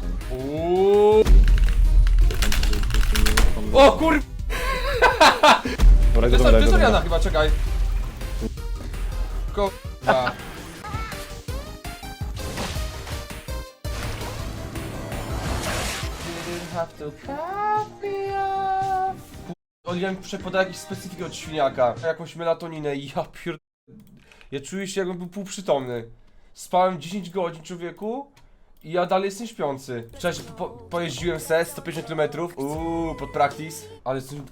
są. Uuu. O kur... Dobra, To jest, to jest dobra. Oriana chyba, czekaj. Kurwa. Didn't have to cut me off. Oliwia mi jakiś specyfik od świniaka. Jakąś melatoninę i ja pier... Ja czuję się jakbym był półprzytomny. Spałem 10 godzin człowieku ja dalej jestem śpiący. Wczoraj po, pojeździłem se 150 km. Uuu, pod practice. Ale jestem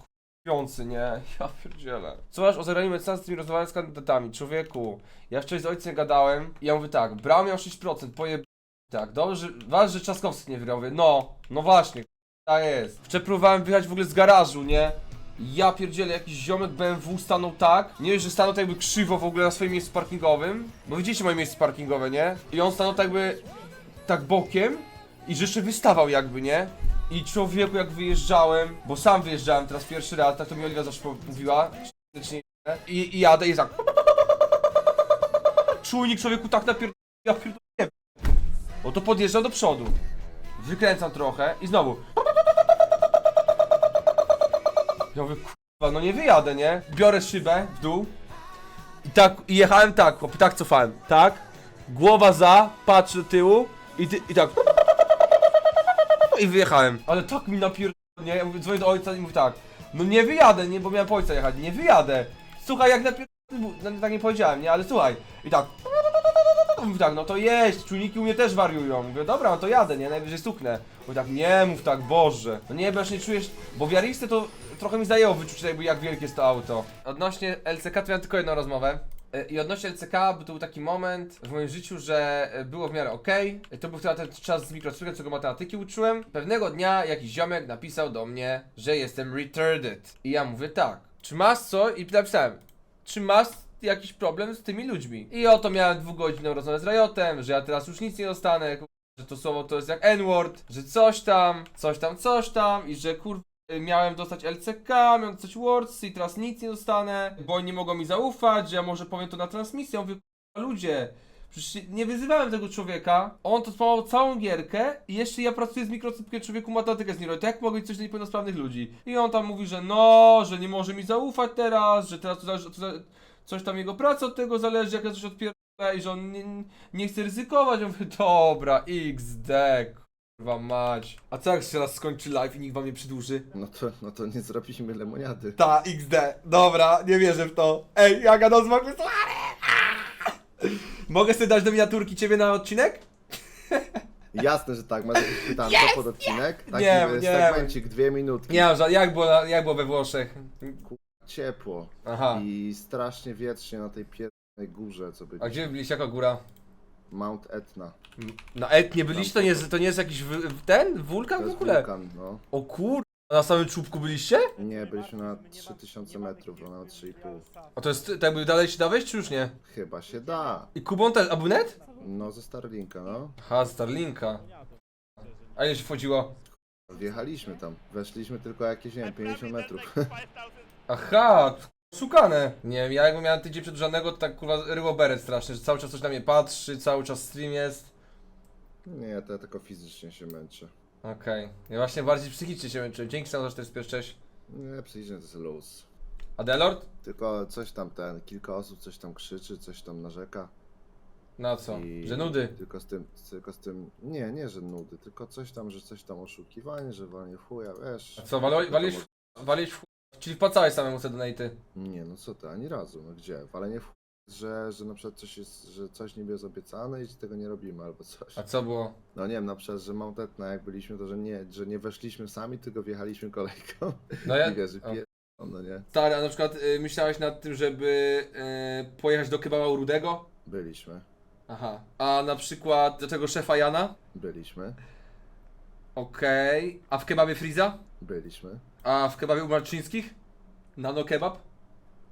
śpiący, nie? Ja pierdzielę. Co masz o zagraniu medycyny z tymi rozmawiając z kandydatami? Człowieku, ja wczoraj z ojcem gadałem i ja mówię tak, Brał miał 6%, poje... Tak, dobrze, ważne, że Trzaskowski nie wygrał. No, no właśnie, tak jest. Wczoraj próbowałem wyjechać w ogóle z garażu, nie? Ja pierdzielę, jakiś ziomek BMW stanął tak, nie wiem, że stanął tak jakby krzywo w ogóle na swoim miejscu parkingowym, bo widzicie moje miejsce parkingowe, nie? I on stanął tak jakby, tak bokiem i że jeszcze wystawał jakby, nie? I człowieku jak wyjeżdżałem, bo sam wyjeżdżałem teraz pierwszy raz, tak to mi Oliwia zawsze mówiła, i, i jadę i tak. Czujnik człowieku tak napier... ja pierdolę, Bo to podjeżdżam do przodu, wykręcam trochę i znowu. Ja mówię, kurwa, no nie wyjadę, nie? Biorę szybę w dół. I tak, i jechałem tak, chłopie, tak cofałem, tak, głowa za, patrzę do tyłu i, ty, i tak i wyjechałem. Ale tak mi napier... Nie, ja mówię, dzwonię do ojca i mówię tak. No nie wyjadę, nie, bo miałem po ojca jechać, nie wyjadę. Słuchaj, jak napier... No, tak nie powiedziałem, nie, ale słuchaj. I tak. Mówię tak, no to jeść, czujniki u mnie też wariują. Mówię, dobra, no to jadę, nie, najwyżej stuknę. Mówię tak, nie mów tak, Boże. No nie, bo już nie czujesz, bo wiariste to trochę mi zajęło wyczucie jakby jak wielkie jest to auto. Odnośnie LCK to miałem tylko jedną rozmowę. E, I odnośnie LCK to był taki moment w moim życiu, że e, było w miarę okej. E, To był chyba ten czas z mikrocyrkiem, co go matematyki uczyłem. Pewnego dnia jakiś ziomek napisał do mnie, że jestem retarded. I ja mówię tak, czy masz co? I napisałem, czy masz jakiś problem z tymi ludźmi? I oto miałem dwugodzinną rozmowę z Riotem, że ja teraz już nic nie dostanę, że to słowo to jest jak N-word, że coś tam, coś tam, coś tam i że kur... y, Miałem dostać LCK, miałem dostać Words i teraz nic nie dostanę, bo nie mogą mi zaufać, ja może powiem to na transmisji. Ja mówię, "Kurwa, ludzie, przecież nie wyzywałem tego człowieka, on to spawał całą gierkę i jeszcze ja pracuję z mikrocypkiem człowieku matematykę z nim, to jak mogę coś do niepełnosprawnych ludzi? I on tam mówi, że no, że nie może mi zaufać teraz, że teraz to zależy, to zale- coś tam jego praca od tego zależy, jak ja coś odpierdolę i że on nie, nie chce ryzykować. Ja mówię, dobra, XD, kurwa mać. A co jak się raz skończy live i nikt wam nie przedłuży? No to, no to nie zrobiliśmy lemoniady. Ta, XD. Dobra, nie wierzę w to. Ej, jaka nazwa wysłany! Mogę sobie dać do miniaturki ciebie na odcinek? Jasne, że tak, masz jakieś pytanko pod odcinek? Taki Nie, nie, segmencik, dwie minutki. Nie mam. Jak było, na- jak było we Włoszech? Ciepło. Aha. I strasznie wiecznie na tej pierwszej górze, co A byliśmy. gdzie byliście, jaka góra? Mount Etna. Na Etnie byliście? To nie jest, to nie jest jakiś wy, ten? Wulkan To w jest ogóle? wulkan, no. O kur... Na samym czubku byliście? Nie, byliśmy na 3000 metrów, a nawet 3,5. A to jest, tak jakby dalej się da wejść, czy już nie? Chyba się da. I Kubon też, a był net? No, ze Starlinka, no. Aha, Starlinka. A ile się wchodziło? Wjechaliśmy tam. Weszliśmy tylko jakieś, nie wiem, 50 metrów. Aha, szukane. Nie wiem, ja jakbym miał tydzień przedłużanego, to tak kurwa ryło beret strasznie, że cały czas coś na mnie patrzy, cały czas stream jest. Nie, to ja tylko fizycznie się męczę. Okej. Ja właśnie bardziej psychicznie się męczyłem. Dzięki sam za 456. Nie, psychicznie to jest luz. A Delord? Tylko coś tam ten, kilka osób coś tam krzyczy, coś tam narzeka. Na co? I Że nudy. Tylko z tym, tylko z tym, nie, nie, że nudy, tylko coś tam, że coś tam oszukiwanie, że walnie w chuja, wiesz. A co, wali- walisz w, walisz w chuj? Czyli wpłacałeś samemu sobie donaty. Nie, no co ty, ani razu, no gdzie? Walenie w chuj, że, że na przykład coś jest, że coś niby jest obiecane i tego nie robimy albo coś. A co było? No nie wiem, na przykład, że Mount Etna jak byliśmy, to że nie, że nie weszliśmy sami, tylko wjechaliśmy kolejką. No ja... I wiesz, o. pier... no nie, Stary, a na przykład y, myślałeś nad tym, żeby y, pojechać do kebaba u Rudego? byliśmy, Aha. A na przykład do tego szefa Jana? byliśmy, Okej. A w kebabie Friza? byliśmy. A w kebabie u Marczyńskich? Nano kebab?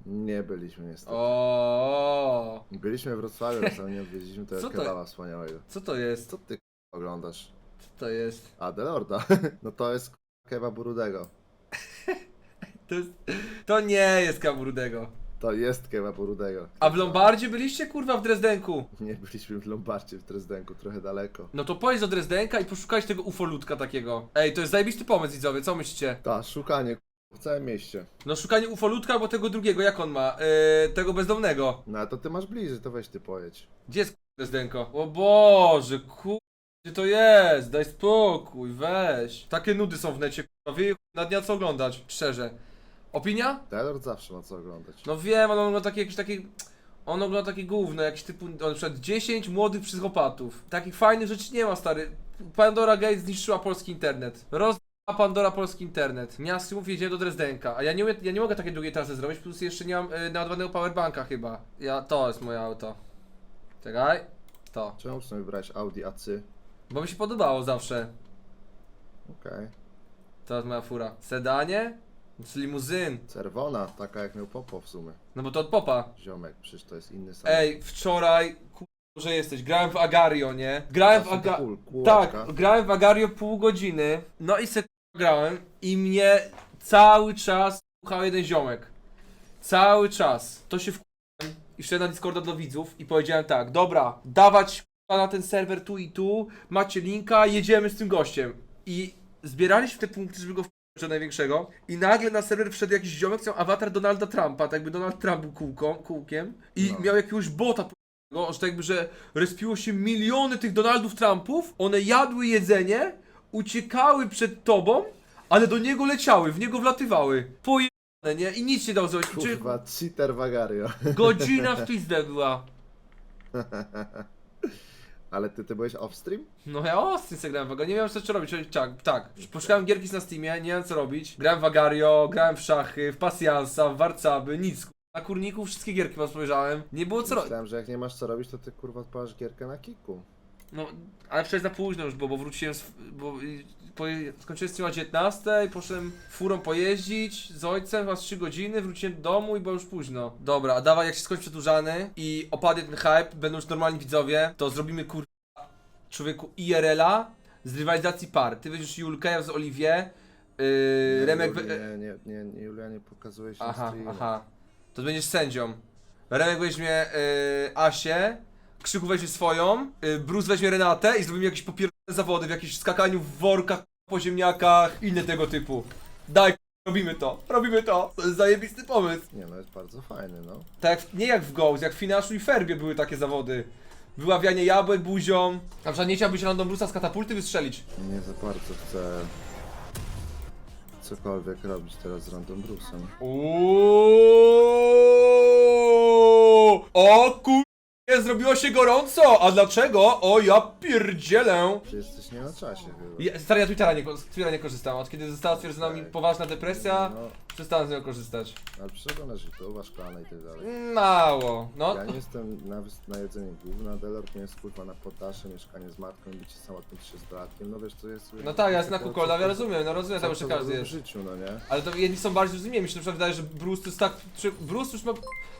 Nie byliśmy niestety. O. Byliśmy we Wrocławiu, ale nie odwiedziliśmy tego Co to- kebaba wspaniałego. Co to jest? Co ty k***a, oglądasz? Co to jest? A, Delorda. No to jest k***a, kebab Rudego. To, jest, to nie jest kebab Rudego. To jest kebabu rudego. A w Lombardzie byliście kurwa w Drezdenku? Nie byliśmy w Lombardzie, w Drezdenku, trochę daleko. No to pojedź do Drezdenka i poszukajcie tego ufolutka takiego. Ej, to jest zajebisty pomysł widzowie, co myślicie? Ta, szukanie k***a, w całym mieście. No szukanie ufolutka albo tego drugiego, jak on ma? Yy, tego bezdomnego. No a to ty masz bliżej, to weź ty pojedź. Gdzie jest kurwa, Drezdenko? O Boże, kur... Gdzie to jest? Daj spokój, weź. Takie nudy są w necie, kurwa, wy na dnia co oglądać, szczerze. Opinia? Taylor zawsze ma co oglądać. No wiem, on ogląda takie jakieś takie... On ogląda takie gówno, jakieś typu, na przykład 10 młodych psychopatów. Takich fajnych rzeczy nie ma, stary. Pandora Gate zniszczyła polski internet. Roz... Pandora polski internet. Miastymów jedziemy do Drezdenka. A ja nie, umie, ja nie mogę takiej długiej trasy zrobić, plus jeszcze nie mam y, naładowanego powerbanka chyba. Ja, to jest moje auto. Czekaj. To. Czemu sobie wybrałeś Audi AC? Bo mi się podobało zawsze. Okej. To jest moja fura. Sedanie? Z limuzyn. Czerwona, taka jak miał Popo w sumie. No bo to od popa. Ziomek, przecież to jest inny samochód. Ej, wczoraj, kur... że jesteś, grałem w Agario, nie? Grałem w Zawsze Aga... to kul- kółeczka. Tak, grałem w Agario pół godziny, no i se grałem i mnie cały czas słuchał jeden ziomek. Cały czas. To się wkurzyłem i wszedłem na Discorda do widzów i powiedziałem tak, dobra, dawać na ten serwer tu i tu, macie linka, jedziemy z tym gościem. I zbieraliśmy te punkty, żeby go do największego i nagle na serwer wszedł jakiś ziomek, co miał awatar Donalda Trumpa, tak jakby Donald Trump był kółką, kółkiem i No. miał jakiegoś bota go, że tak jakby, że respiło się miliony tych Donaldów Trumpów, one jadły jedzenie, uciekały przed tobą, ale do niego leciały, w niego wlatywały. Pojebane, nie? I nic nie dało zrobić. Czy Kurwa, cheater Vagario. godzina w pizdę była. Ale ty, ty byłeś off-stream? No ja ostry sobie grałem w Agario, nie miałem co robić, tak, tak. Poszukałem gierki na Steamie, nie wiem co robić. Grałem w Agario, grałem w szachy, w pasjansa, w warcaby, nic. Na kurniku wszystkie gierki was spojrzałem. Nie było co robić. Myślałem, że jak nie masz co robić, to ty kurwa odpalasz gierkę na kiku. No, ale przecież za późno już było, bo wróciłem, z, bo poje, skończyłem streama o 19, poszedłem furą pojeździć z ojcem, was 3 godziny, wróciłem do domu i było już późno. Dobra, a dawaj, jak się skończy przedłużany i opadnie ten hype, będą już normalni widzowie, to zrobimy kur... człowieku IRL-a z rywalizacji par. Ty weźmiesz Julkę, ja z Oliwie, yy, Remek... Juli, we- Nie, nie, nie, Julia nie pokazuje się Aha, aha. To będziesz sędzią. Remek weźmie y, Asię, Krzyku weźmie swoją, y, Bruce weźmie Renatę i zrobimy jakieś popierdolone zawody w jakimś skakaniu w workach, po ziemniakach, inne tego typu. Daj, robimy to, robimy to. To jest zajebisty pomysł. Nie no, jest bardzo fajny, no. Tak, jak- nie jak w Ghost, jak w Finaszu i Ferbie były takie zawody. Wyławianie jabłek buzią. Na przykład nie chciałbyś Random Bruce'a z katapulty wystrzelić. Nie za bardzo chcę cokolwiek robić teraz z Random Bruce'em. Uuuu! O kur... Zrobiło się gorąco! A dlaczego? O ja pierdzielę! Czy jesteś nie na czasie chyba? Ja, stary, ja Twittera nie, z Twittera nie korzystam. Od kiedy została stwierdzona mi poważna depresja, No, przestałem z niego korzystać. ale przeglądasz YouTube'a, szklane i tak dalej. Mało. No, Ja nie jestem na, jedzenie główna, Delort nie jest kurwa na poddasze, mieszkanie z matką, bycie samotnym 300-latkiem, no wiesz, to jest... no tak, ja jest na kukolda, co- ja rozumiem, no rozumiem, co- tam, że co każdy w jest. życiu, no nie? Ale to jedni są bardziej zrozumieni. Mi się na przykład wydaje, że Bruce to jest tak. Czy Bruce już ma. To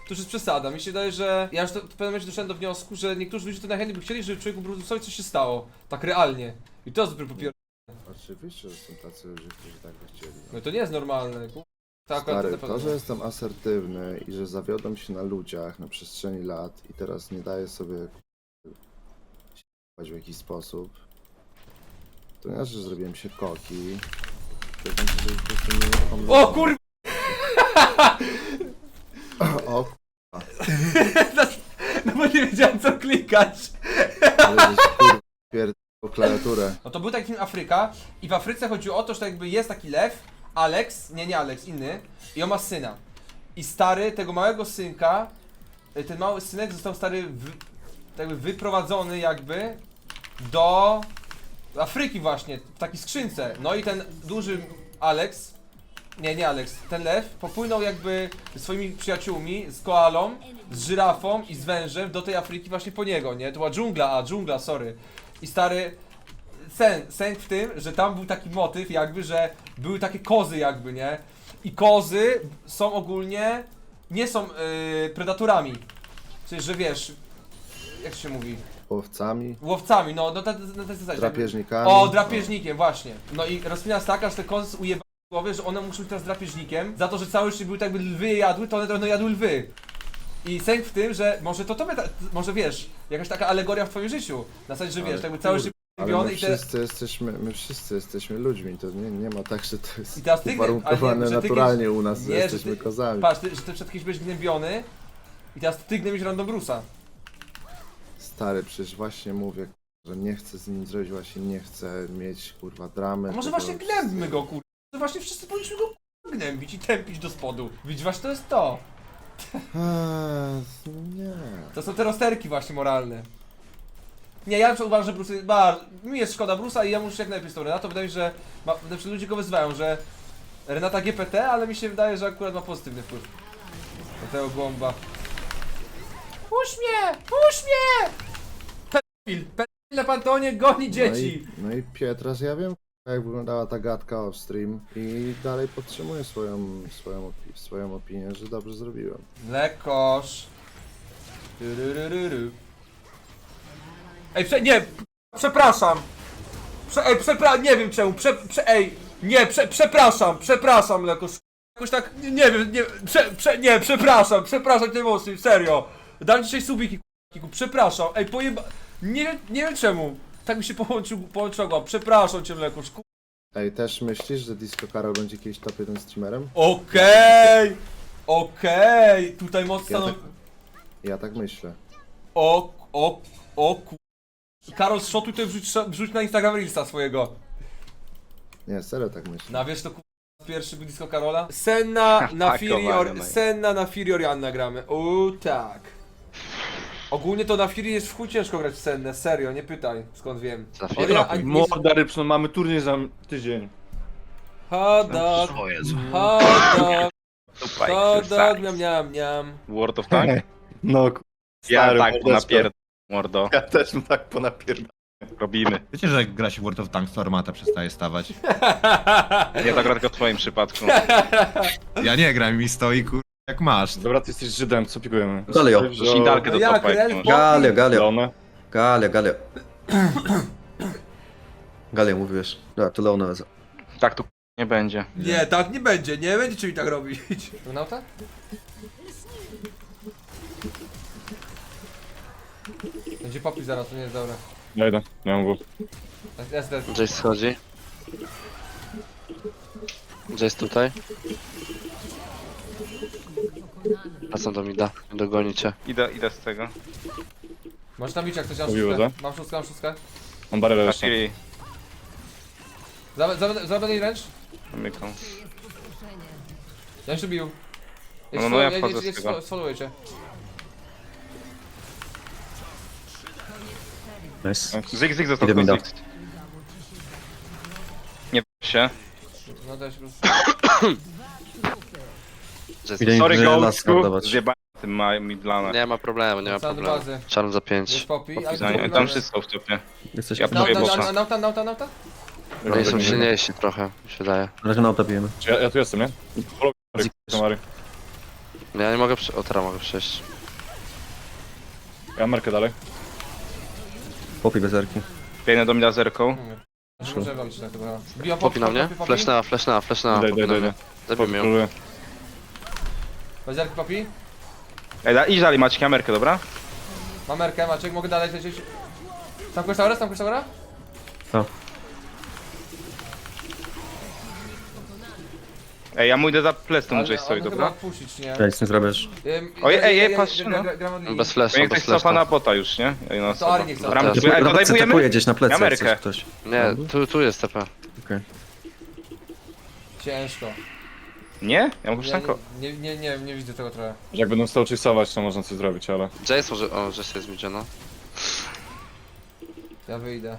już jest przesada. Mi się wydaje, że. Ja już to, w pewnym momencie doszedłem do wniosku, że niektórzy ludzie to najchętniej by chcieli, żeby człowieku Bruce'owi coś się stało. Tak realnie. I to jest dopiero popier... Oczywiście, że są tacy ludzie, którzy tak by chcieli. No i to nie jest normalne. ku- Tak, akurat Stary, pewno to, że jestem asertywny i że zawiodłem się na ludziach na przestrzeni lat i teraz nie daję sobie się w jakiś sposób, to nie znaczy, że zrobiłem się koki. To znaczy, że po prostu nie O kur... O No bo nie wiedziałem co klikać. ale żeś klawiaturę. No to był taki film Afryka i w Afryce chodziło o to, że tak jakby jest taki lew, Alex, nie, nie Alex, inny, i on ma syna. I stary tego małego synka, y, ten mały synek został stary wy, tak jakby wyprowadzony jakby do Afryki właśnie, w takiej skrzynce. No i ten duży Alex, nie, nie Alex, ten lew popłynął jakby swoimi przyjaciółmi, z koalą, z żyrafą i z wężem do tej Afryki właśnie po niego, nie? To była dżungla, a dżungla, sorry. I stary, sen, sęk w tym, że tam był taki motyw jakby, że były takie kozy jakby, nie? I kozy są ogólnie, nie są yy, predatorami. Sensie, że wiesz, jak to się mówi? Łowcami, Łowcami, no, no na, na tej zasadzie. drapieżnikami. O, drapieżnikiem, właśnie. No i rozpina jest taka, że te kozy ujeba głowie, że one muszą być teraz drapieżnikiem, za to, że całe życie były tak jakby lwy jadły, to one będą jadły lwy. I sęk w tym, że może to tobie, ta, może wiesz, jakaś taka alegoria w twoim życiu. Na zasadzie, że wiesz, tak jakby kurde, życie Ale my i te... wszyscy jesteśmy, my wszyscy jesteśmy ludźmi, to nie, nie ma tak, że to jest I teraz ty- ale uwarunkowane nie, że ty naturalnie u nas, że nie, że jesteśmy ty- kozami. Patrz, ty, że ty przed kimś byłeś gnębiony i teraz ty gnębisz random Bruce'a. Stary, przecież właśnie mówię, że nie chcę z nim zrobić, właśnie nie chcę mieć kurwa dramy. A może tego- właśnie gnębmy go, kur... Może właśnie wszyscy powinniśmy go kur- gnębić i tępić do spodu. Widzisz, właśnie to jest to. Eee, nie. To są te rozterki właśnie moralne. Nie, ja uważam, że Bruce jest bardzo... Mi jest szkoda Bruce'a i ja muszę jak najlepiej z tą Renatą. Wydaje mi się, że... Ma... Znaczy ludzie go wyzywają, że... Renata GPT, ale mi się wydaje, że akurat ma pozytywny wpływ. Do tego głąba. Puść mnie! Puść mnie! Pedofil! Pedofil na pantonie goni dzieci! No i, no i Pietras, ja wiem jak wyglądała ta gadka off stream i dalej podtrzymuję swoją, swoją, opi- swoją opinię, że dobrze zrobiłem. Lekosz. Tyryryryry. Ej, prze, nie, przepraszam. Prze, ej, przepra, nie wiem czemu, prze, prze, ej, nie, prze, przepraszam, przepraszam, Lekosz. Jakoś tak, nie, nie wiem, nie, prze, prze, nie, przepraszam, przepraszam cię mocniej, serio. Dam dzisiaj subiki, k***ku, przepraszam, ej, pojeba, nie, nie wiem czemu. Tak mi się połączył, połączyła, przepraszam cię, Lekosz. Ej, też myślisz, że Disco Karol będzie kiedyś top 1 streamerem? Okej, okej, tutaj mocno... Ja tak, ja tak myślę. O, o, o ku... Karol, shotuj to wrzuć, wrzuć na Instagram Reelsa swojego. Nie, serio tak myślę. Na wiesz to ku... pierwszy blisko Karola? Senna na Hakowane, Fury, no. Senna na Fury Orianna gramy. O tak. Ogólnie to na Fury jest w chuj ciężko grać w Sennę, serio, nie pytaj, skąd wiem. Za Fury? A nie- Morda rybczno, mamy turniej za tydzień. Hot dog, O Jezu. hot dog, hot miam, miam, miam. World of Tank? No ku... Ja Stary, tak mordeczko. napierd... Mordo. Ja też tak ponapierdam. Robimy. Wiecie, że jak gra się w World of Tanks, to armata przestaje stawać. Nie tak tylko w twoim przypadku. Ja nie gram i mi stoi kur... jak masz. Dobra, ty jesteś Żydem, co pikujemy? Indalkę No do jak, topa jak Rel, Galio, Galio? Galio, Galio. Galio mówiłeś. Tak, to Leona jest. Tak tu nie będzie. Nie, tak nie będzie, nie będzie czy mi tak robić. Renata? Będzie popi zaraz, to nie jest dobre. Ja idę, nie mam głów. Jest, jest. Jace schodzi. Jace tutaj. Wracam do mida, dogoni cię. Idę, idę z tego. Możesz tam bić jak ktoś ma Mówiło, szóstkę. Mam szóstkę, mam szóstkę. Mam barierę jeszcze. Fury. Zabędę jej ręcz. Zamykam. Ja się bił. No, no, ja wchodzę z tego. Sfoluję cię. Nice. Zyg, zyg został Idę mi tylko zyg. Nie b- się. No też. Jace. Idę mi Sorry, wyżej las Gołczku. skardować. Zjebałem tym ma Midlana. Nie ma problemu, nie ma Wracam do problemu. bazy. Czarn za Jest 5. popi. ale- Zanim- Tam wszystko w topie. Jesteś Ja ja mówię Nauta, bossa. nauta, nauta, nauta? Oni są silniejsi trochę, mi się wydaje. Na razie na auto bijemy. Ja, ja tu jestem, nie? Kamary. Ja nie mogę przy... O, teraz mogę przejść. Ja markę dalej. Popi bez erki. Biegnę do mida zerką. Nie może walić na tego. Biła Popi na mnie? Flashnęła. Idę, Popi idę, na idę. mnie. Zabił ją. Próbuję. Popi. Ej, da, idź dalej, macie kamerkę, dobra? Mam Erkę, Maciek, mogę dalej lecieć. Tam ktoś Tam ktoś Taura? Co? Ej, ja mu idę za Ale gdzieś stoi, dobra? chyba puścić, nie? Ja nic nie zrobisz. Ym, Oj, ja- ej, ja- ej, ja- patrz, ja- no. Bez Bo flasha, niech bez ktoś cofa na bota już, nie? To. Ram, Ja ej, to Dobra, dajpujemy? cepuje gdzieś na plecy, jak Amerykę. coś ktoś. Nie, tu, tu jest TP. Okej. Ciężko. Nie? Ja mogę Nie, przytanko. nie, nie, nie, nie widzę tego trochę. Jak będą stał chase'ować, to można coś zrobić, ale... Jace może... O, Jace jest widziano. no. Ja wyjdę.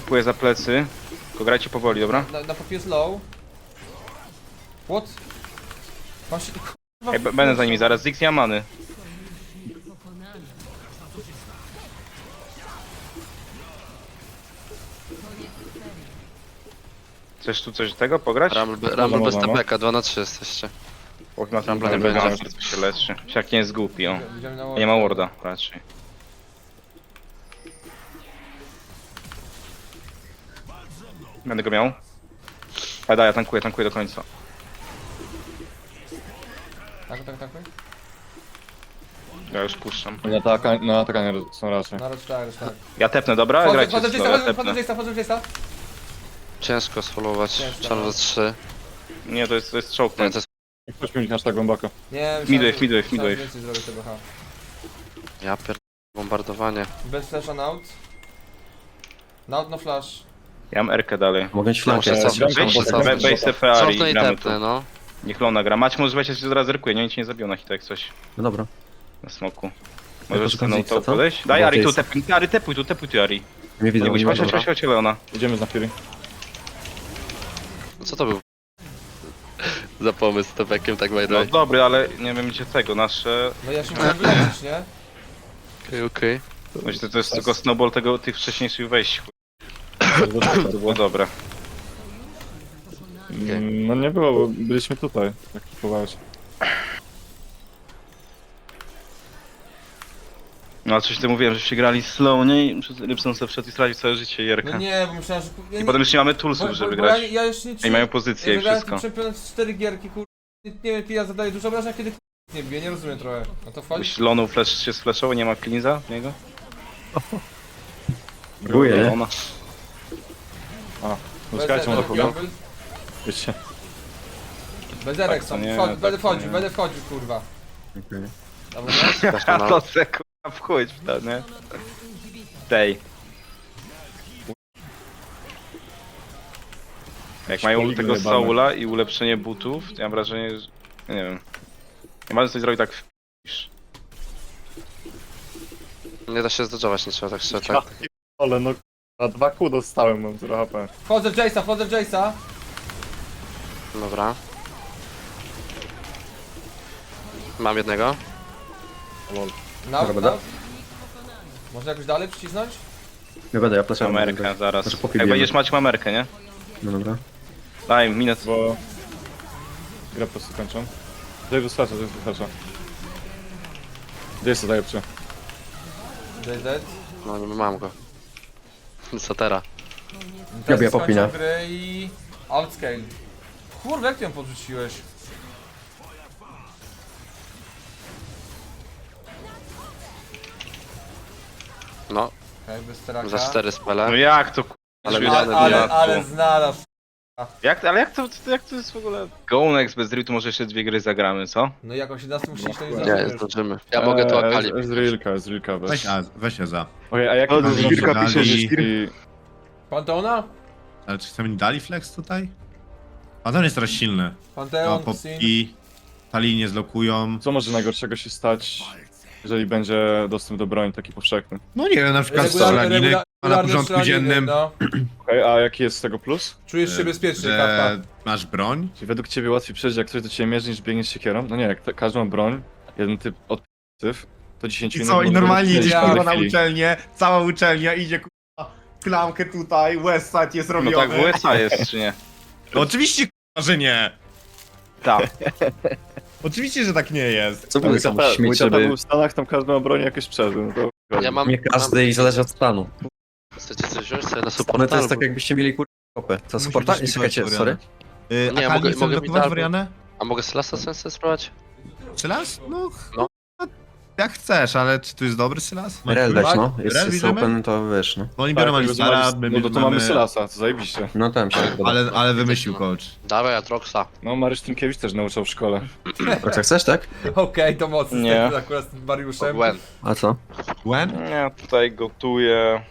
Typuję za plecy. Tylko grajcie powoli, dobra? Na, na popi jest low. What? Kurwa, Ej, b- będę za nimi zaraz. Zix nie ma many. Chcesz tu coś tego pograć? Rumble, Rumble bez Dobra, no. TPK, 2 na 3 jesteście. Och, na Rambla tym nie będzie. się leczy. Siak nie jest głupi, na Nie ma warda raczej. Będę go miał. Ale daj, ja tankuję, tankuję do końca. Tak, tak, tak. Ja już puszczam. Na, ataka, na atakanie są raczej. Na tak, tak. Ja tepnę, dobra? Wchodzę, Grajcie wchodzę w Jace'a, ja wchodzę- wchodzę w tepnę. Jace'a, wchodzę w Jace'a. Ciężko sfolować. Ciężko, no. 3. Nie, to jest, to jest choke Nie, point. to jest... Ktoś mi aż tak głęboko. Nie, Midwave, midwave, myślałem, midwave. więcej zrobię ha. Ja pier... Bombardowanie. Bez flasha naut. Naut, no flash. Ja mam Erkę dalej. Mogę ci flankę muszę muszę we- cofnąć. weź te Ferrari, Cofnę i gramy tu. tepnę, no. Niech Lona gra. Mać może weź się zaraz rykuje, nie, nic nie zabił na hita jak coś. No dobra. Na smoku. Możesz poszukam ten Zixa, auto co? podejść? Daj Bo Ari tu Jace. tepuj, Ari tepuj tu, tepuj tu Ari. Nie widzę, Nie nie chodź, chodź, widzę. chodź, chodź, Leona. Idziemy na Fury. No Co to był? Za pomysł z tepekiem, tak by the No way. dobry, ale nie wiem gdzie tego, nasze... No ja się muszę wyleczyć, nie? Okej, okej. Myślę, to jest tylko snowball tego, tych wcześniejszych wejść. chuj. To było dobre. Mm, No nie było, bo byliśmy tutaj. Jak próbowałeś. No a coś ty mówiłem, żeście grali slow, nie? I Rybson sobie wszedł i stracił całe życie Jerka. No nie, bo myślałem, że... Ja I nie- potem już nie mamy toolsów, żeby bo grać. Ja, ja jeszcze nie I mają pozycję Ja i wszystko. czempionem z 4 gierki, kur... Nie nie wiem, ja zadaję dużo obrażeń, a kiedy kur... nie bije, nie rozumiem trochę. No to wchodzi. Lonu flash się sflashował, nie ma cleansa w niego? Próbuję, nie? Lona. No czekajcie, może powiem. Bez Wiecie. Bezerek Tak, są, to nie, wchodź, tak, będę to wchodził, nie. będę wchodził, kurwa. Okej. Dobra, nie? A to se kurwa wchódź w to, nie? Tej. Jak mają tego jebane. Saula i ulepszenie butów, to ja mam wrażenie, że... Nie wiem. Nie można coś zrobić tak w... Nie da się zdodżować, nie trzeba tak. Tak. Ale no, na dwa kół dostałem, mam 0 HP. Wchodzę w Jace'a, wchodzę w Jace'a. Dobra. Mam jednego. Lol. Naut, Dobra, naut. Można jakoś dalej przycisnąć? Nie będę, ja placzam. Amerykę zaraz. Jak będziesz mać Amerykę, nie? No dobra. Daj, minę. Bo... Grę po prostu kończą. Gdzie wystarcza, gdzie wystarcza. Gdzie jest to najlepsze? DZ. No, nie mam go. Satera. Ja biję skończą popinę. gry i... Outscale. Kurwa, jak ty ją podrzuciłeś? No, bez teraka. za 4 No spele. jak to kurwa? Ale Ale, ale, ale znalazł. Jak, ale jak to, jak to jest w ogóle? Gonex bez drill, to może jeszcze dwie gry zagramy, co? No jak o 17 musisz to nie Nie, zrobić. Nie, zdążymy. Ja mogę tu Akali. Z Rilka, z Rilka weź. Weź, a, weź za. Okej, a jak No, z Rilka pisze, że I- Panteona? Ale czy chcemy dali flex tutaj? A ten jest teraz silny. A Panteon, Xin. popki, tali nie zlokują. Co może najgorszego się stać, jeżeli będzie dostęp do broni taki powszechny? No nie wiem, na przykład strzelaniny regula- a na regularny porządku strzelaniny, dziennym, No. Okej, a jaki jest z tego plus? Czujesz się bezpiecznie, że kappa. masz broń. Czyli według ciebie łatwiej przejść, jak ktoś do ciebie mierzy, niż biegniesz siekierą? No nie, jak te, każdy ma broń, jeden typ od to 10 I minut... co, i normalnie idziesz w kurwa na chwili. uczelnię, cała uczelnia idzie kurwa, klamkę tutaj, Westside jest No robiony. tak w USA jest, czy nie? No oczywiście kurwa, że nie. Tak. Oczywiście, że tak nie jest. Co Mój by tam tata, mój śmieć, tata żeby... był w Stanach, tam każdy ma broń jakieś przeżył, no to... Ja mam... Nie każdy i zależy od stanu. Mam... Chcecie coś wziąć sobie na supporta? to jest tak jakbyście mieli kur... kopę. Co, supporta? Nie, dośpiewać czekajcie, sorry. Yy, Nie, a mogę- mogę, mogę mogę być blokować albo- Florianę? A mogę Slasa sensę spróbować? Sylas? No, No. Jak chcesz, ale czy tu jest dobry Sylas? Rel dać, no. Jest, Rel jest bierzemy? open, to wiesz, no. Bo oni Tak, biorą jakby Alistara, my No to, to mamy. Sylasa, to zajebiście. No tam się podoba. Ale, ale wymyślił coach. Dawaj, Atroxa. No Mariusz Tymkiewicz też nauczał w szkole. Jak chcesz, tak? Okej, to mocno. Nie. Nie. Akurat z tym Mariuszem. Gwen. A co? Gwen? Nie, tutaj gotuję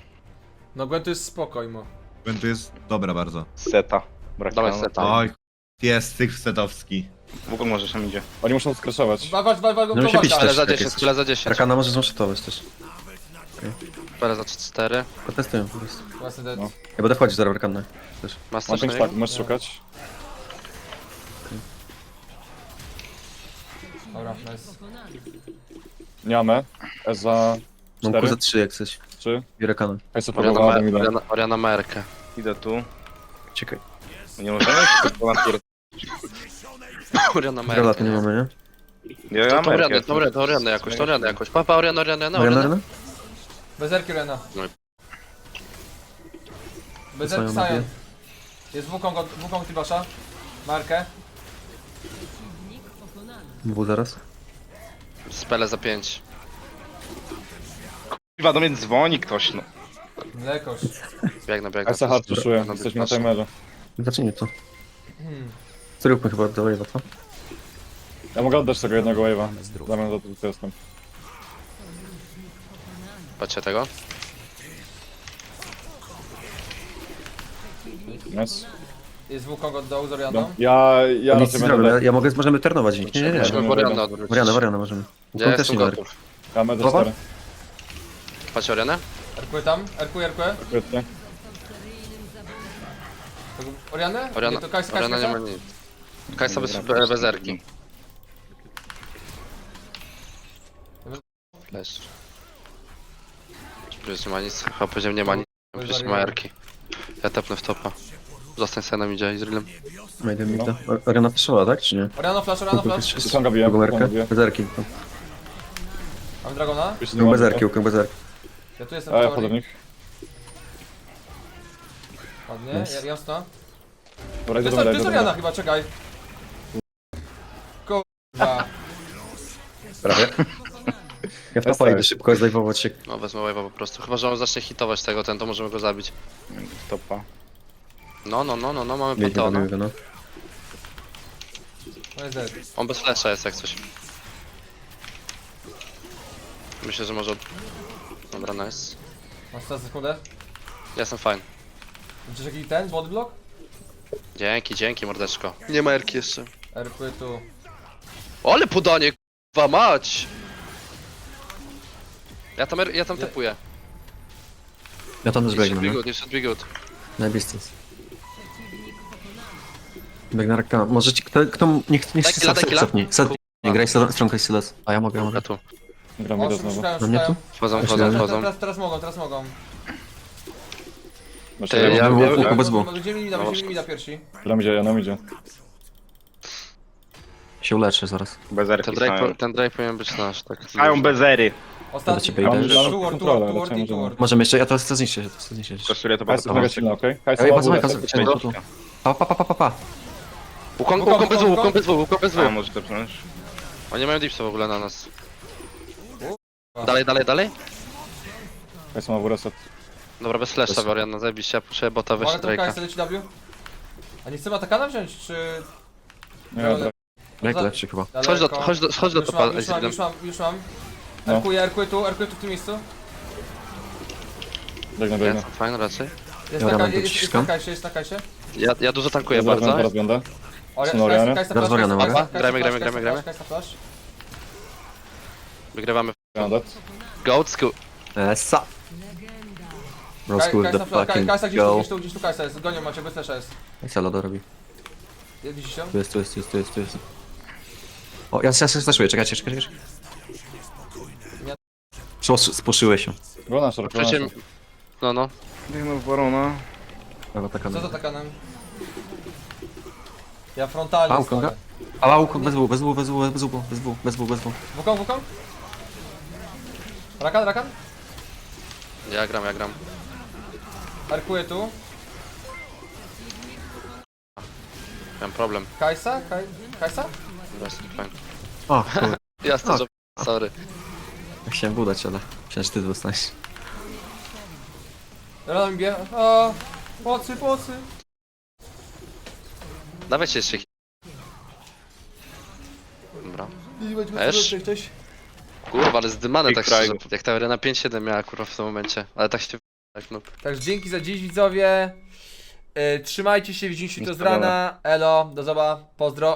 No Gwen to jest spokojmo. Gwen to jest dobra bardzo. seta. Brak Dawaj seta. Oj, jest tych setowski. W ogóle może tam idzie. Oni muszą skraszować. Walcz, walcz, walcz, walcz, No się też, za jak 10, jest. spele za 10. Rakana może zmaszytować też. Spele za 4. Protestuję po prostu. Właśnie dead. No. Ja będę wchodzić zaraz w Rakanę. Masz Masz coś pięć na tak, niego? możesz szukać. Dobra, nice. Niamę, Eza Mam 4, kurza 3 jak chcesz. 3. I Rakanę. Hajsu Oriana, próbowała, Ma-. Oriana, Merkę. Idę tu. Czekaj. Nie możemy? Bo na pier... Oriana Relat Merkę. nie mamy, nie? Ja to Orianę, Merkę. to Orianę, to Orianę jakoś, to Orianę jakoś. Papa, Oriana, Oriana, Oriana. Mariana? Bezerki Rena. No Bezerki ja Sion. Jest Wukong, od- Wukong Tibasza. Markę. Był zaraz. Spele za 5. Kurwa, do mnie dzwoni ktoś, no. Mlekosz. Biegnę, biegnę. Puszuję, No, jesteśmy na timerze. Zacznijmy to. Zróbmy chyba do wave'a, co? Ja mogę oddać tego jednego wave'a. Damian za to tu jestem. Patrzcie tego. Yes. Jest Wukong od dołu z No. Orianą. Ja, ja Nic raczej nie będę... zrobię, ja, ja mogę, możemy turnować. Nie, nie, nie. Musimy nie, Oriannę nie. odwrócić. Mariana, Mariana możemy. Ja Ukłon też jestem nie gotów. Ja będę Dobra. stary. Patrzcie Oriannę? Erkuję tam, erkuję, erkuję. Świetnie. Orianę? Oriana, Nie, to Kajs, Kajs, Oriana nie ma Kajsa? nic. Kajsa bez, Dobra, be- bez erki. Flash. Przecież nie ma nic, chyba powiedziałem nie ma nic. Przecież nie ma erki. Ja tepnę w topa. Zostań sobie na midzie i z drillem. Majdę mi to. Oriana flashowa, tak? Czy nie? Oriana flash, Oriana flash. Songa biję, Drugą songa erkę? biję. Bez erki. Mam Dragona. Ukłon bez nie erki, ukłon bez erki. Ja tu jestem A w ja chodzę w nich. Ładnie, ja- jasno. Dobra, To idę jest, do to mida, jest idę do Oriana mida. chyba, czekaj. Prawie. Ja w topa idę szybko zdejmować się. No wezmę wave'a po prostu. Chyba, że on zacznie hitować tego, ten to możemy go zabić. Topa. No, no, no, no, no mamy Biegnie do Panteona. niego, no. No dead. On bez flasha jest jak coś. Myślę, że może... Dobra, nice. Masz teraz sekundę. Ja jestem fine. Widzisz jaki ten, body block? Dzięki, dzięki mordeczko. Nie ma erki jeszcze. Erkuję tu. Ale podanie, k***wa mać! Ja tam, er- ja tam Nie. tepuję. Ja tam też Nie should biegnę, be no. good, nie should be good. Na distance. Biegnę raka. Może ci, kto, kto niech, niech Daj się killa, set, daj killa. Nie graj silas. A ja mogę, ja Ja mogę. tu. Gram O, mida szukają, znowu. Na mnie szukają. Wchodzą, wchodzą, że- wchodzą. Teraz, teraz mogą, teraz mogą. Masz Ty, ja- ja- ukłon bez W. Będziemy mi da, No, będziemy mi da pierwsi. Gram idzie, ja nam idzie. Się uleczę zaraz. Bez erki Ten po- ten Drake powinien być nasz, tak. Stają bez ery. Ostatni. ciebie idę. raczej i two możemy. jeszcze, ja to, to zniszczę, to zniszczę. Kosztuję to Hajs bardzo. mega silna, okej? Hajs Ej, bardzo mega. Pa, pa, pa, pa, pa, pa. Ukon, ukon bez W, ukon bez W, ukon bez A, W. może tepnąć. Oni mają dipsa w ogóle na nas. Dalej, dalej, dalej. Hajs ma górę set. Dobra, bez flasha, Oriana, zajebiście, ja puszczę bota, weź Mogę tą Drake'a. KS leci W? A nie chcemy atakana wziąć, czy... Nie, Ale- dobra. Jak Za- lepszy chyba. Chodź do, chodź do, chodź do Już topa, mam, już mam, już mam, już mam. No. Erkuję, erkuję tu, erkuję tu w tym miejscu. Biegnę, Ja biegnę. raczej. Jest Dobra, na, mam tu jest, jest na kajsie, jest na kajsie. Ja, ja dużo tankuję będę, bardzo. zaraz będę. Ori- Są Oriany? Kajsa, Kajsa, Zaraz flash, Oriana Kajsa, mogę? flash, Gramy, gramy, flash, gramy, flash. Wygrywamy. Grandat. Goat school. Esa. Bro, Kaj- school Kajsa, the flash, Kaj- fucking Kajsa gdzieś tu, go. gdzieś tu, gdzieś tu Kajsa jest. Gonią macie, bez flasha jest. Esa lodo robi. Widzicie ją? Tu jest, tu jest, tu jest, tu jest, tu jest. O, ja się slashuję, czekajcie, czekajcie. czekajcie. Spos- Spuszyłeś się. Go na szark, go na Przecież... No, no. Biegnę w Barona. Taka Co za takanem? Ja frontalnie A, Wukonga? stoję. A, łuk, bez W, bez W, bez W, bez W, bez W, bez W, bez W. Wukong, Wukong? Rakan, Rakan? Ja gram, ja gram. Erkuję tu. Miałem problem. Kajsa? Kaj... Kajsa? Dobra, jest fine. O, kurde, Jasne, że... Sorry. ja chciałem budać, ale że ty mi bije. O, Pocy, pocy. Dawajcie jeszcze hit. Dobra. I będzie Esz? Kurwa, ale zdymane tak szczerze. Frag. Jak ta arena 5-7 miała kurwa w tym momencie. Ale tak się... Tak, no. Także dzięki za dziś widzowie. Yy, trzymajcie się, widzimy się jutro z rana. Elo, do zoba, pozdro.